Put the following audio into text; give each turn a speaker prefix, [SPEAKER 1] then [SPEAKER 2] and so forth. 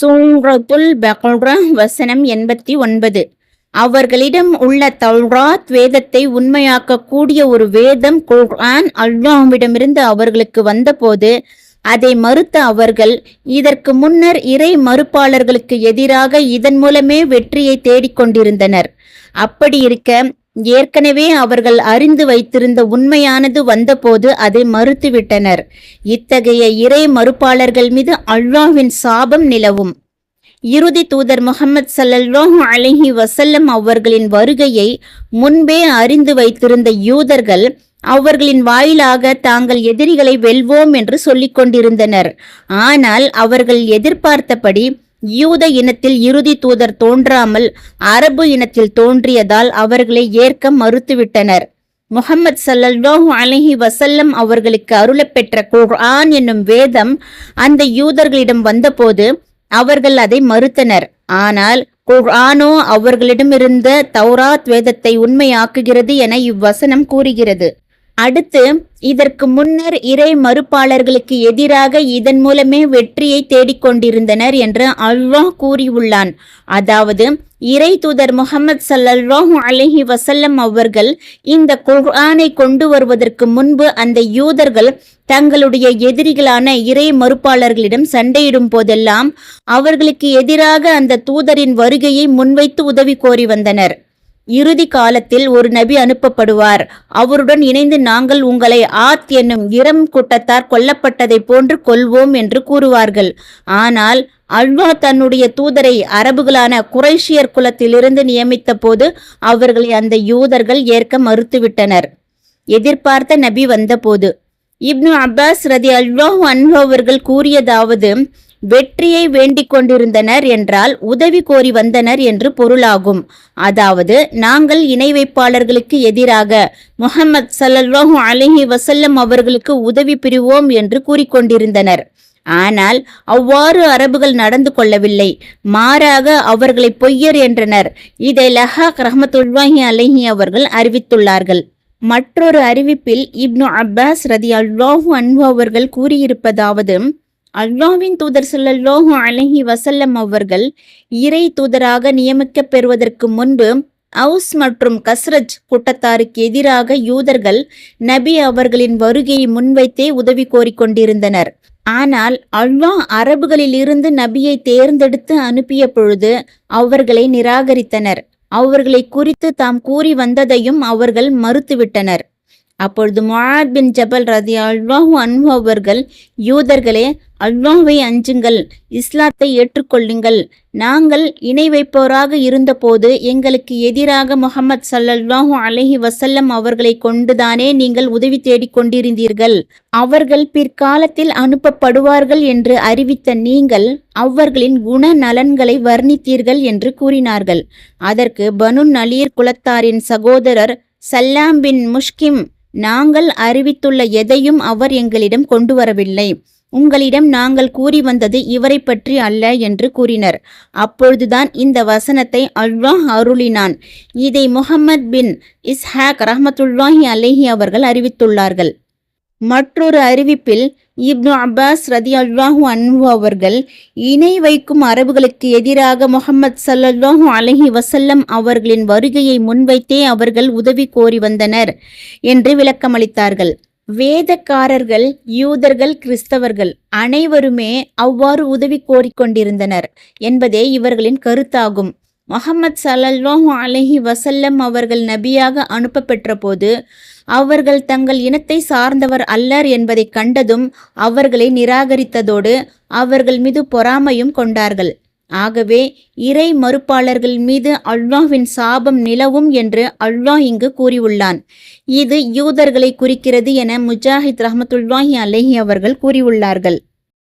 [SPEAKER 1] சூரத்துல் பக்ரா வசனம் எண்பத்தி ஒன்பது. அவர்களிடம் உள்ள தௌராத் வேதத்தை உண்மையாக்கக்கூடிய ஒரு வேதம் குர்ஆன் அல்லாஹ்விடமிருந்து அவர்களுக்கு வந்தபோது அதை மறுத்த அவர்கள் இதற்கு முன்னர் இறை மறுப்பாளர்களுக்கு எதிராக இதன் மூலமே வெற்றியை தேடிக்கொண்டிருந்தனர் அப்படி இருக்க ஏற்கனவே அவர்கள் அறிந்து வைத்திருந்த உண்மையானது வந்தபோது அதை மறுத்துவிட்டனர். இத்தகைய இறை மறுப்பாளர்கள் மீது அல்லாஹ்வின் சாபம் நிலவும். இறுதி தூதர் முகமது சல்லல்லாஹு அலஹி வசல்லம் அவர்களின் வருகையை முன்பே அறிந்து வைத்திருந்த யூதர்கள் அவர்களின் வாயிலாக தாங்கள் எதிரிகளை வெல்வோம் என்று சொல்லிக் கொண்டிருந்தனர். ஆனால் அவர்கள் எதிர்பார்த்தபடி யூத இனத்தில் இறுதி தூதர் தோன்றாமல் அரபு இனத்தில் தோன்றியதால் அவர்களை ஏற்க மறுத்துவிட்டனர். முகமது சல்லல்லாஹு அலஹி வசல்லம் அவர்களுக்கு அருளப்பெற்ற குர்ஆன் என்னும் வேதம் அந்த யூதர்களிடம் வந்தபோது அவர்கள் அதை மறுத்தனர். ஆனால் குர்ஆனோ அவர்களிடமிருந்த தௌராத் வேதத்தை உண்மையாக்குகிறது என இவ்வசனம் கூறுகிறது. அடுத்து இதற்கு முன்னர் இறை மறுப்பாளர்களுக்கு எதிராக இதன் மூலமே வெற்றியை தேடிக்கொண்டிருந்தனர் என்று அல்லாஹ் கூறியுள்ளான். அதாவது இறை தூதர் முகமது ஸல்லல்லாஹு அலஹி வசல்லம் அவர்கள் இந்த குர்ஆனை கொண்டு வருவதற்கு முன்பு அந்த யூதர்கள் தங்களுடைய எதிரிகளான இறை மறுப்பாளர்களிடம் சண்டையிடும் போதெல்லாம் அவர்களுக்கு எதிராக அந்த தூதரின் வருகையை முன்வைத்து உதவி கோரி வந்தனர். இறுதி காலத்தில் ஒரு நபி அனுப்பப்படுவார். அவருடன் இணைந்து நாங்கள் உங்களை ஆத் என்னும் இரம் கூட்டத்தார் கொல்லப்பட்டதைப் போன்று கொள்வோம் என்று கூறுவார்கள். ஆனால் அல்வா தன்னுடைய தூதரை அரபுகளான குறைஷியர் குலத்திலிருந்து நியமித்த போது அவர்களை அந்த யூதர்கள் ஏற்க மறுத்துவிட்டனர். எதிர்பார்த்த நபி வந்தபோது. இப்னு அப்பாஸ் ரதி அல்வாஹ் அன்ஹு அவர்கள் கூறியதாவது வெற்றியை வேண்டிக் கொண்டிருந்தனர் என்றால் உதவி கோரி வந்தனர் என்று பொருளாகும். அதாவது நாங்கள் இணை வைப்பாளர்களுக்கு எதிராக முகமது ஸல்லல்லாஹு அலஹி வசல்லம் அவர்களுக்கு உதவி பிரிவோம் என்று கூறிக்கொண்டிருந்தனர் ஆனால் அவ்வாறு அரபுகள் நடந்து கொள்ளவில்லை. மாறாக அவர்களை பொய்யர் என்றனர். இதை லஹாக் ரஹமத்துல்வாஹி அலஹி அவர்கள் அறிவித்துள்ளார்கள். மற்றொரு அறிவிப்பில் இப்னு அப்பாஸ் ரதி அல்லாஹு அன்பு அவர்கள் கூறியிருப்பதாவது அல்லாவின் தூதர் ஸல்லல்லாஹு அலஹி வசல்லம் அவர்கள் இறை தூதராக நியமிக்கப் பெறுவதற்கு முன்பு அவுஸ் மற்றும் கஸ்ரஜ் கூட்டத்தாருக்கு எதிராக யூதர்கள் நபி அவர்களின் வருகையை முன்வைத்தே உதவி கோரிக்கொண்டிருந்தனர் ஆனால் அல்லாஹ் அரபுகளில் இருந்து நபியை தேர்ந்தெடுத்து அனுப்பிய பொழுது அவர்களை நிராகரித்தனர். அவர்களை குறித்து தாம் கூறி வந்ததையும் அவர்கள் மறுத்துவிட்டனர். அப்பொழுது முஆத் பின் ஜபல் ரதி அல்வாஹு அன்ஹு அவர்கள் யூதர்களே அல்வாஹுவை அஞ்சுங்கள் இஸ்லாத்தை ஏற்றுக்கொள்ளுங்கள். நாங்கள் இணை வைப்போராக இருந்தபோது எங்களுக்கு எதிராக முகமது சல்லல்லாஹு அலஹி வசல்லம் அவர்களை கொண்டுதானே நீங்கள் உதவி தேடிக் கொண்டிருந்தீர்கள். அவர்கள் பிற்காலத்தில் அனுப்பப்படுவார்கள் என்று அறிவித்த நீங்கள் அவர்களின் குண நலன்களை வர்ணித்தீர்கள் என்று கூறினார்கள். அதற்கு பனு நலீர் குலத்தாரின் சகோதரர் சல்லாம் பின் முஷ்கிம் நாங்கள் அறிவித்துள்ள எதையும் அவர் எங்களிடம் கொண்டு வரவில்லை உங்களிடம் நாங்கள் கூறி வந்தது இவரை பற்றி அல்ல என்று கூறினர். அப்பொழுதுதான் இந்த வசனத்தை அல்வாஹ் அருளினான். இதை முகமது பின் இஸ்ஹாக் ரஹமத்துல்லாஹி அலேஹி அவர்கள் அறிவித்துள்ளார்கள். மற்றொரு அறிவிப்பில் இப்னு அப்பாஸ் ரதி அல்வாஹு அன்பு அவர்கள் இணை வைக்கும் அரபுகளுக்கு எதிராக முகமது ஸல்லல்லாஹு அலஹி வசல்லம் அவர்களின் வருகையை முன்வைத்தே அவர்கள் உதவி கோரி வந்தனர் என்று விளக்கமளித்தார்கள் வேதக்காரர்கள் யூதர்கள் கிறிஸ்தவர்கள் அனைவருமே அவ்வாறு உதவி கோரிக்கொண்டிருந்தனர் என்பதே இவர்களின் கருத்தாகும். முகமது சல்லல்லாஹு அலைஹி வசல்லம் அவர்கள் நபியாக அனுப்பப்பெற்ற போது அவர்கள் தங்கள் இனத்தை சார்ந்தவர் அல்லர் என்பதை கண்டதும் அவர்களை நிராகரித்ததோடு அவர்கள் மீது பொறாமையும் கொண்டார்கள். ஆகவே இறை மறுப்பாளர்கள் மீது அல்லாஹ்வின் சாபம் நிலவும் என்று அல்லாஹ் இங்கு கூறியுள்ளான். இது யூதர்களை குறிக்கிறது என முஜாஹித் ரஹமத்துல்லாஹி அலஹி அவர்கள் கூறியுள்ளார்கள்.